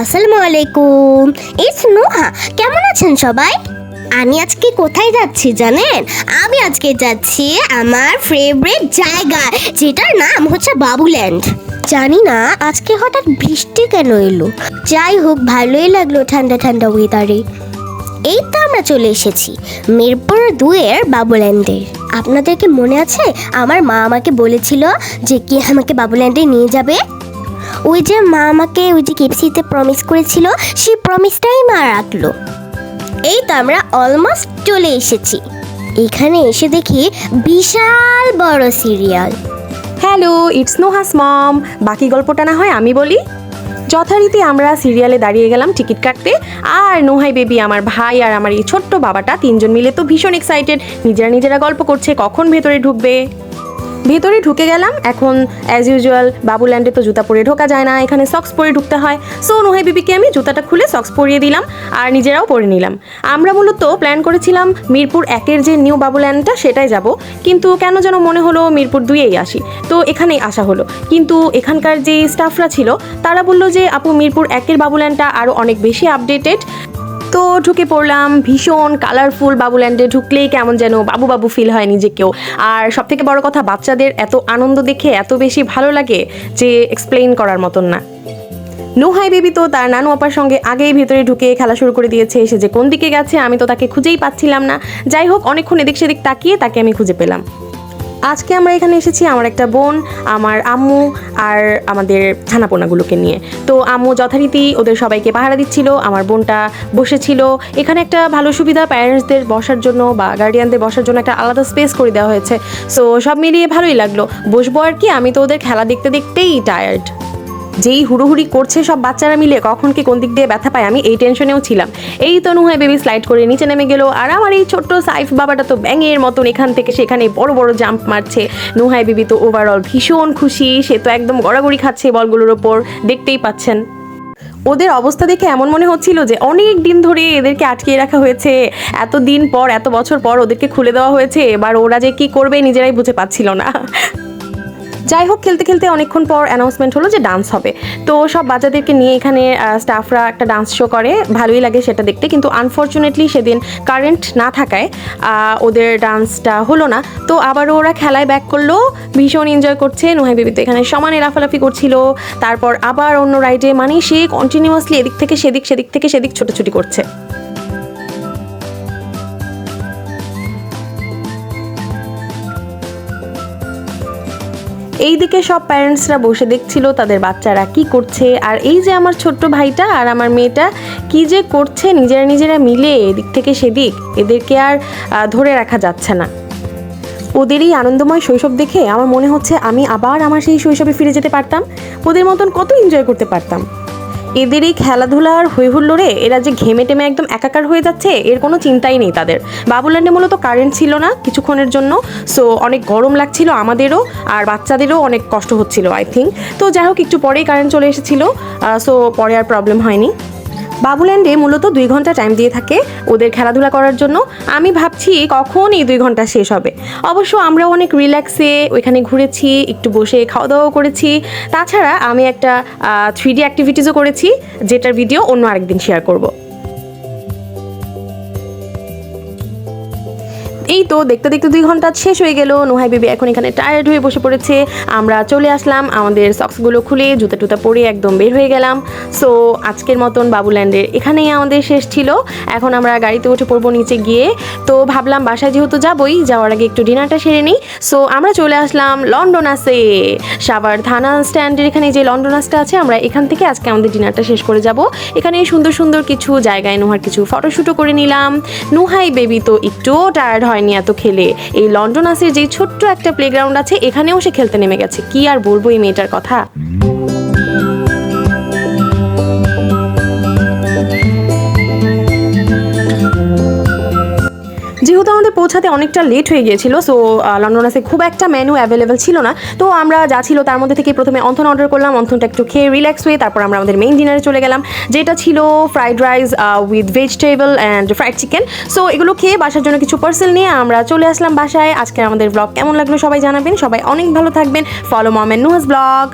আসসালামু আলাইকুম ইটস নোহা, কেমন আছেন সবাই? আমি আজকে কোথায় যাচ্ছি জানেন? আমি আজকে যাচ্ছি আমার ফেভারিট জায়গা, যেটার নাম হচ্ছে বাবুল্যান্ড। জানি না আজকে হঠাৎ বৃষ্টি কেন এলো। যাই হোক, ভালোই লাগল ঠান্ডা ঠান্ডা ওয়েদারে এই তো আমরা চলে এসেছি, মিরপুর দুয়ের বাবুল্যান্ডে। আপনাদেরকে মনে আছে? আমার মা আমাকে বলেছিল যে কি আমাকে বাবুল্যান্ডে নিয়ে যাবে? ওই যে মা আমাকে ওই যে কেপসিতে প্রমিস করেছিল, সেই প্রমিসটাই মা রাখল। এই তো আমরা অলমোস্ট চলে এসেছি। এখানে এসে দেখি বিশাল বড় serial hello it's Nuhas mom বাকি গল্পটা না হয় আমি বলি। যথারীতি আমরা সিরিয়ালে দাঁড়িয়ে গেলাম টিকিট কাটতে। আর নোহাই বেবি আমার ভাই আর আমার এই ছোট্ট বাবাটা তিনজন মিলে তো ভীষণ এক্সাইটেড নিজেরা নিজেরা গল্প করছে, কখন ভেতরে ঢুকবে? ভেতরে ঢুকে গেলাম। এখন অ্যাজ ইউজুয়াল বাবুল্যান্ডে তো জুতা পরে ঢোকা যায় না, এখানে সক্স পরে ঢুকতে হয়। সো নোহাই বিবিকে আমি জুতাটা খুলে সক্স পরিয়ে দিলাম আর নিজেরাও পরে নিলাম। আমরা মূলত প্ল্যান করেছিলাম মিরপুর একের যে নিউ বাবুল্যান্ডটা, সেটাই যাব। কিন্তু কেন যেন মনে হলো মিরপুর দুইয়েই আসি। তো এখানেই আসা হলো। কিন্তু এখানকার যে স্টাফরা ছিল, তারা বলল যে, আপু, মিরপুর একের বাবুল্যান্ডটা আরও অনেক বেশি আপডেটেড তো ঢুকে পড়লাম ভীষণ কালারফুল বাবুল্যান্ডে ঢুকলেই কেমন যেন বাবু বাবু ফিল হয় নিজেকেও। আর সব থেকে বড় কথা, বাচ্চাদের এত আনন্দ দেখে এত বেশি ভালো লাগে যে এক্সপ্লেইন করার মতন না। নোহাই বেবি তো তার নানু আপার সঙ্গে আগেই ভেতরে ঢুকে খেলা শুরু করে দিয়েছে, সে যে কোন দিকে গেছে আমি তো তাকে খুঁজেই পাচ্ছিলাম না। যাই হোক, অনেকক্ষণ এদিক সেদিক তাকিয়ে তাকে আমি খুঁজে পেলাম। আজকে আমরা এখানে এসেছি আমার একটা বোন, আমার আম্মু আর আমাদের ছানাপোনাগুলোকে নিয়ে। তো আম্মু যথারীতি ওদের সবাইকে পাহারা দিচ্ছিল, আমার বোনটা বসেছিল। এখানে একটা ভালো সুবিধা প্যারেন্টসদের বসার জন্য বা গার্ডিয়ানদের বসার জন্য একটা আলাদা স্পেস করে দেওয়া হয়েছে। সো সব মিলিয়ে ভালোই লাগল। বসবো আর কি, আমি তো ওদের খেলা দেখতে দেখতেই টায়ার্ড যেই হুড়োহুড়ি করছে সব বাচ্চারা মিলে, কখন কি কোন দিক দিয়ে ব্যথা পায়, আমি এই টেনশনেও ছিলাম। এই তো নুহায় বেবি স্লাইড করে নিচে নেমে গেল, আর আমার এই ছোট্ট সাইফ বাবাটা তো ব্যাঙের মতন এখান থেকে সেখানে বড় বড় জাম্প মারছে। নুহায় বেবি তো ওভারঅল ভীষণ খুশি, সে তো একদম গড়াগড়ি খাচ্ছে বলগুলোর ওপর, দেখতেই পাচ্ছেন। ওদের অবস্থা দেখে এমন মনে হচ্ছিল যে অনেক দিন ধরে এদেরকে আটকিয়ে রাখা হয়েছে এত দিন পর, এত বছর পর ওদেরকে খুলে দেওয়া হয়েছে, এবার ওরা যে কি করবে নিজেরাই বুঝে পাচ্ছিল না। যাই হোক, খেলতে খেলতে অনেকক্ষণ পর অ্যানাউন্সমেন্ট হলো যে ডান্স হবে। তো সব বাচ্চাদেরকে নিয়ে এখানে স্টাফরা একটা ডান্স শো করে। ভালোই লাগে সেটা দেখতে। কিন্তু আনফর্চুনেটলি সেদিন কারেন্ট না থাকায় ওদের ডান্সটা হলো না। তো আবারও ওরা খেলায় ব্যাক করল। ভীষণ এনজয় করছে। নোহাই বেবি তো এখানে সমানে লাফালাফি করছিল। তারপর আবার অন্য রাইডে মানে সে কন্টিনিউয়াসলি এদিক থেকে, সেদিক সেদিক থেকে, সেদিক ছোটাছুটি করছে। এইদিকে সব প্যারেন্টসরা বসে দেখছিল তাদের বাচ্চারা কি করছে, আর এই যে আমার ছোট্ট ভাইটা আর আমার মেয়েটা কি যে করছে নিজেরা নিজেরা মিলে এদিক থেকে সেদিক, এদেরকে আর ধরে রাখা যাচ্ছে না। ওদের এই আনন্দময় শৈশব দেখে আমার মনে হচ্ছে আমি আবার আমার সেই শৈশবে ফিরে যেতে পারতাম। ওদের মতন কত এনজয় করতে পারতাম। এদের এই খেলাধুলা আর হুল্লোড়ে এরা যে ঘেমে টেমে একদম একাকার হয়ে যাচ্ছে, এর কোনো চিন্তাই নেই তাদের। বাবুল্যান্ডে মূলত কারেন্ট ছিল না কিছুক্ষণের জন্য সো অনেক গরম লাগছিল আমাদেরও আর বাচ্চাদেরও অনেক কষ্ট হচ্ছিল আই থিঙ্ক তো যাই হোক, একটু পরেই কারেন্ট চলে এসেছিল সো পরে আর প্রবলেম হয়নি। বাবুল্যান্ডে মূলত দুই ঘণ্টা টাইম দিয়ে থাকে ওদের খেলাধুলা করার জন্য। আমি ভাবছি কখন এই দুই ঘণ্টা শেষ হবে। অবশ্য আমরা অনেক রিল্যাক্সে ওইখানে ঘুরেছি, একটু বসে খাওয়া দাওয়াও করেছি। তাছাড়া আমি একটা থ্রি ডি অ্যাক্টিভিটিসও করেছি, যেটার ভিডিও অন্য আরেকদিন শেয়ার করব। এই তো দেখতে দেখতে দুই ঘণ্টা শেষ হয়ে গেল। নোহাই বেবি এখন এখানে টায়ার্ড হয়ে বসে পড়েছে। আমরা চলে আসলাম আমাদের সক্সগুলো খুলে জুতা টুতা পরে একদম বের হয়ে গেলাম। সো আজকের মতন বাবুল্যান্ডের এখানেই আমাদের শেষ ছিল। এখন আমরা গাড়িতে উঠে পড়ব নিচে গিয়ে। তো ভাবলাম বাসায় যেহেতু যাবই, যাওয়ার আগে একটু ডিনারটা সেরে নিই। সো আমরা চলে আসলাম লন্ডনাসে সাভার থানা স্ট্যান্ডের এখানে যে লন্ডনাসটা আছে আমরা এখান থেকে আজকে আমাদের ডিনারটা শেষ করে যাব। এখানে সুন্দর সুন্দর কিছু জায়গায় নোহার কিছু ফটোশ্যুটও করে নিলাম। নুহাই বেবি তো একটুও টায়ার্ড হয়নি। এত খেলে। এই লন্ডন আসে যে ছোট্ট একটা প্লেগ্রাউন্ড আছে, এখানেও সে খেলতে নেমে গেছে। কি আর বলব এই মেয়েটার কথা? পৌঁছাতে অনেকটা লেট হয়ে গিয়েছিল সো লন্ডনাসে খুব একটা মেনু অ্যাভেলেবেল ছিল না। তো আমরা যা ছিল তার মধ্যে থেকে প্রথমে অন্থন অর্ডার করলাম, অন্থনটা একটু খেয়ে রিল্যাক্স হয়ে তারপর আমরা আমাদের মেইন ডিনারে চলে গেলাম, যেটা ছিল fried rice with vegetable and fried chicken so এগুলো খেয়ে বাসার জন্য কিছু পার্সেল নিয়ে আমরা চলে আসলাম বাসায়। আজকে আমাদের ব্লগ কেমন লাগল সবাই জানাবেন। সবাই অনেক ভালো থাকবেন। Follow mom and Nuhas vlog